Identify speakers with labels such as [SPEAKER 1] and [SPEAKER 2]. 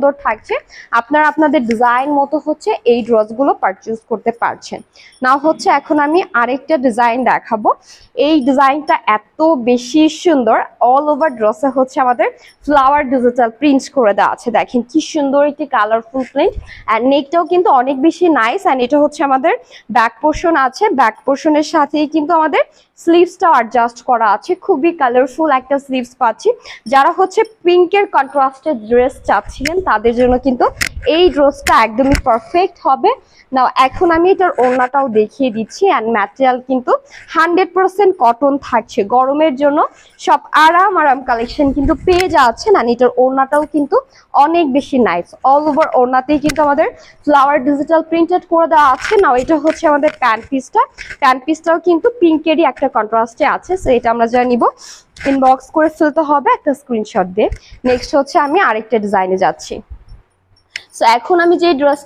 [SPEAKER 1] সুন্দর থাকছে। আপনারা আপনাদের ডিজাইন মতো হচ্ছে এই ড্রেসগুলো পারচেজ করতে পারছেন। না হচ্ছে এখন আমি আরেকটা ডিজাইন দেখাবো। এই ডিজাইনটা এত বেশি সুন্দর। অল ওভার ড্রেসে হচ্ছে আমাদের ফ্লাওয়ার ডিজিটাল প্রিন্ট করে দেওয়া আছে। দেখেন কি সুন্দর একটি কালারফুল প্রিন্ট অ্যান্ড নেকটাও কিন্তু অনেক বেশি নাইস অ্যান্ড এটা হচ্ছে আমাদের ব্যাক পোর্শন আছে। ব্যাক পোর্শনের সাথেই কিন্তু আমাদের স্লিভসটাও অ্যাডজাস্ট করা আছে। খুবই কালারফুল একটা স্লিভস পাচ্ছি। যারা হচ্ছে পিঙ্কের কন্ট্রাস্টেড ড্রেস চাচ্ছিলেন তাদের জন্য কিন্তু এই ড্রেসটা একদমই পারফেক্ট হবে। না এখন আমি এটার ওড়নাটাও দেখিয়ে দিচ্ছি অ্যান্ড ম্যাটেরিয়াল কিন্তু হান্ড্রেড পার্সেন্ট কটন থাকছে। গরমের জন্য সব আরাম আরাম কালেকশন কিন্তু পেয়ে যাচ্ছেন আর এটার ওড়নাটাও কিন্তু অনেক বেশি নাইস অল ওভার ওড়নাতেই কিন্তু আমাদের ফ্লাওয়ার ডিজিটাল প্রিন্টেড করে দেওয়া আছে। না এটা হচ্ছে আমাদের প্যান্ট পিসটা প্যান্ট পিসটাও কিন্তু পিঙ্কেরই একটা কন্ট্রাস্টে আছে। সো এটা আমরা যা নিব। ইনবক্স করে ফেলতে হবে, একটা স্ক্রিনশট দিয়ে। নেক্সট হচ্ছে আমি আরেকটা ডিজাইনে যাচ্ছি। সো এখন আমি যে ড্রেস